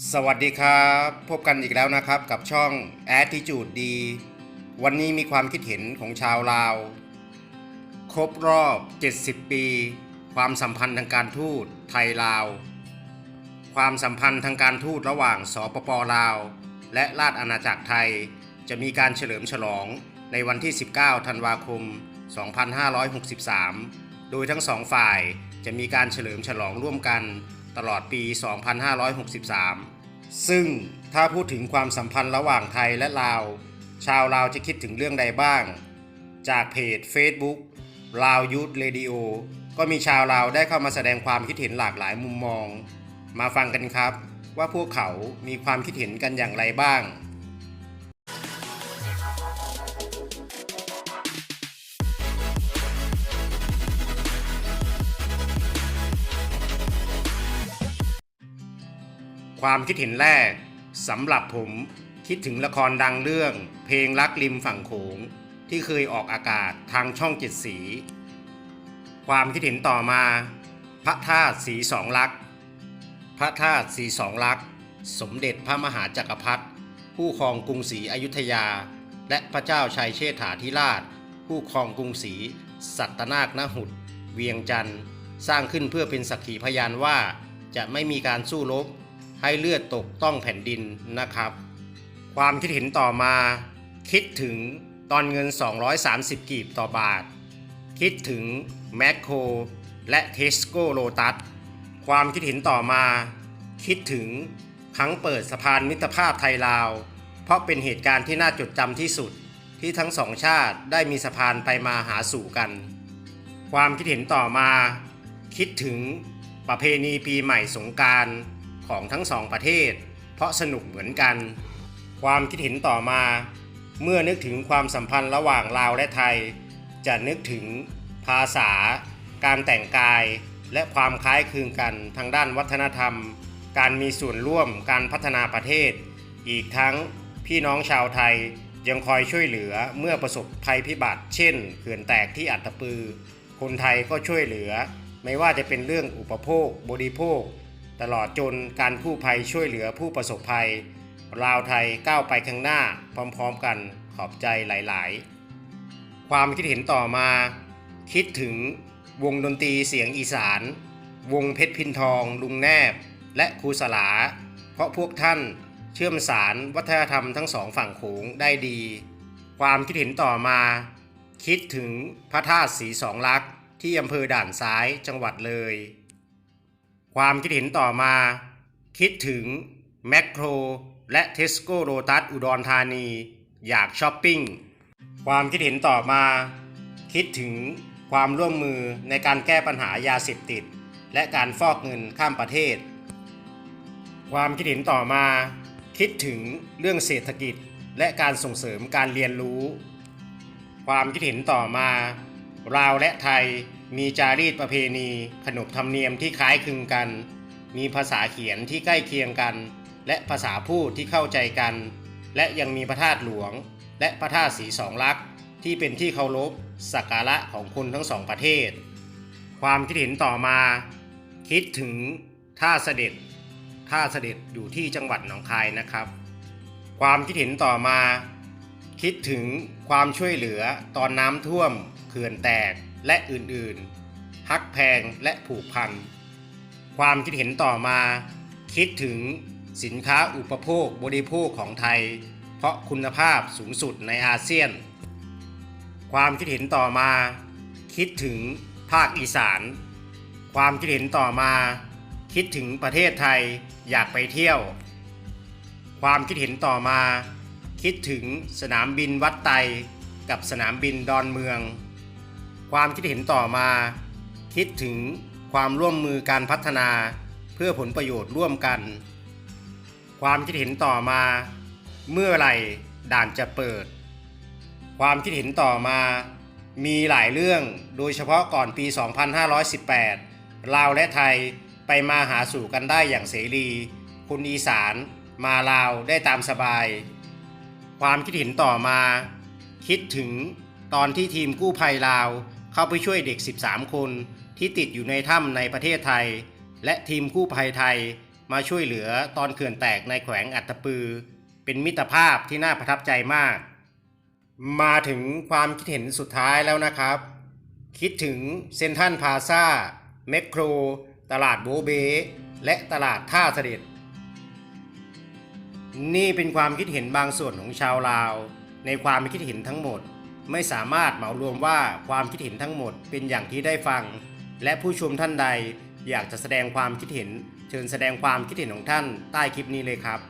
สวัสดีครับ พบกันอีกแล้วนะครับกับช่อง Attitude ดี วันนี้มีความคิดเห็นของชาวลาว ครบรอบ 70 ปี ความสัมพันธ์ทางการทูตไทยลาว ความสัมพันธ์ทางการทูตระหว่างสปปลาว และราชอาณาจักรไทย จะมีการเฉลิมฉลองในวันที่ 19 ธันวาคม 2563 โดยทั้งสองฝ่ายจะมีการเฉลิมฉลองร่วมกัน ตลอดปี 2563 ซึ่งถ้าพูดถึงความสัมพันธ์ระหว่างไทยและลาว ชาวลาวจะคิดถึงเรื่องใดบ้าง จากเพจ Facebook ลาวยูทเรดิโอก็มีชาวลาวได้เข้ามาแสดงความคิดเห็นหลากหลายมุมมอง มาฟังกันครับว่าพวกเขามีความคิดเห็นกันอย่างไรบ้าง ความคิดเห็นแรกสำหรับผมคิดถึงละครดังเรื่อง เพลงรักริมฝั่งโขง ที่เคยออกอากาศทางช่องเจ็ดสี ความคิดเห็นต่อมา พระธาตุสีสองลักษณ์พระธาตุสีสองลักษณ์สมเด็จพระมหาจักรพรรดิผู้ครองกรุงศรีอยุธยา และพระเจ้าชัยเชษฐาธิราช ผู้ครองกรุงศรีสัตนาคนหุดเวียงจันทร์สร้างขึ้นเพื่อเป็นสักขีพยานว่าจะไม่มีการสู้รบ ให้เลือดตกต้องแผ่นดินนะครับ ความคิดเห็นต่อมา คิดถึงตอนเงิน 230 กีบต่อบาท คิดถึงแมคโครและเทสโก้โลตัสความคิดเห็นต่อมา คิดถึงครั้งเปิดสะพานมิตรภาพไทยลาว เพราะเป็นเหตุการณ์ที่น่าจดจำที่สุดที่ทั้งสองชาติได้มีสะพานไปมาหาสู่กัน ความคิดเห็นต่อมา คิดถึงประเพณีปีใหม่สงการ ของทั้งสองประเทศ เพราะสนุกเหมือนกัน ความคิดเห็นต่อมา เมื่อนึกถึงความสัมพันธ์ระหว่างลาวและไทย จะนึกถึงภาษา การแต่งกาย และความคล้ายคลึงกันทางด้านวัฒนธรรม การมีส่วนร่วมการพัฒนาประเทศ อีกทั้งพี่น้องชาวไทยยังคอยช่วยเหลือเมื่อประสบภัยพิบัติ เช่นเขื่อนแตกที่อัตตปือ คนไทยก็ช่วยเหลือ ไม่ว่าจะเป็นเรื่องอุปโภค บริโภค ตลอดจนการกู้ภัยช่วยเหลือผู้ประสบภัย ลาวไทยก้าวไปข้างหน้าพร้อมๆกันขอบใจหลายๆ ความคิดเห็นต่อมา คิดถึงวงดนตรีเสียงอีสาน วงเพชรพินทอง ลุงแนบ และครูสลา เพราะพวกท่านเชื่อมสารวัฒนธรรมทั้งสองฝั่งโขงได้ดี ความคิดเห็นต่อมา คิดถึงพระธาตุสีสองลักษณ์ที่อำเภอด่านซ้ายจังหวัดเลย ความคิดเห็นต่อมา คิดถึงแมคโครและเทสโก้โ t ตัสอุดรธานี อยากช้อปปิ้ง ความคิดเห็นต่อมา คิดถึงความร่วมมือในการแก้ปัญหายาเสพติด และการฟอกเงินข้ามประเทศ ความคิดเห็นต่อมา คิดถึงเรื่องเศรษฐกิจและการส่งเสริมการเรียนรู้ ความคิดเห็นต่อมา ลาวและไทยมีจารีตประเพณี ขนบธรรมเนียมที่คล้ายคลึงกัน มีภาษาเขียนที่ใกล้เคียงกัน และภาษาพูดที่เข้าใจกัน และยังมีพระธาตุหลวง และพระธาตุสีสองลักษณ์ที่เป็นที่เคารพสักการะของคนทั้งสองประเทศ ความคิดเห็นต่อมา คิดถึงท่าเสด็จท่าเสด็จอยู่ที่จังหวัดหนองคายนะครับ ความคิดเห็นต่อมา คิดถึงความช่วยเหลือตอนน้ำท่วมเขื่อนแตกและอื่นๆ ฮักแพงและผูกพัน ความคิดเห็นต่อมา คิดถึงสินค้าอุปโภคบริโภคของไทย เพราะคุณภาพสูงสุดในอาเซียน ความคิดเห็นต่อมา คิดถึงภาคอีสาน ความคิดเห็นต่อมา คิดถึงประเทศไทยอยากไปเที่ยว ความคิดเห็นต่อมา คิดถึงสนามบินวัดไตกับสนามบินดอนเมือง ความคิดเห็นต่อมา คิดถึงความร่วมมือการพัฒนาเพื่อผลประโยชน์ร่วมกัน ความคิดเห็นต่อมา เมื่อไหร่ด่านจะเปิด ความคิดเห็นต่อมา มีหลายเรื่องโดยเฉพาะก่อนปี 2518 ลาวและไทยไปมาหาสู่กันได้อย่างเสรีคนอีสาน มาลาวได้ตามสบาย ความคิดเห็นต่อมา คิดถึงตอนที่ทีมกู้ภัยลาว เข้าไปช่วยเด็ก 13 คนที่ติดอยู่ในถ้ำในประเทศไทย และทีมกู้ภัยไทยมาช่วยเหลือตอนเขื่อนแตกในแขวงอัตตปือ เป็นมิตรภาพที่น่าประทับใจมาก มาถึงความคิดเห็นสุดท้ายแล้วนะครับ คิดถึงเซนทันพาซาแมคโคร ตลาดโบเบ และตลาดท่าเสด็จ นี่เป็นความคิดเห็นบางส่วนของชาวลาว ในความคิดเห็นทั้งหมด ไม่สามารถเหมารวมว่าความคิดเห็นทั้งหมดเป็นอย่างที่ได้ฟัง และผู้ชมท่านใดอยากจะแสดงความคิดเห็น เชิญแสดงความคิดเห็นของท่านใต้คลิปนี้เลยครับ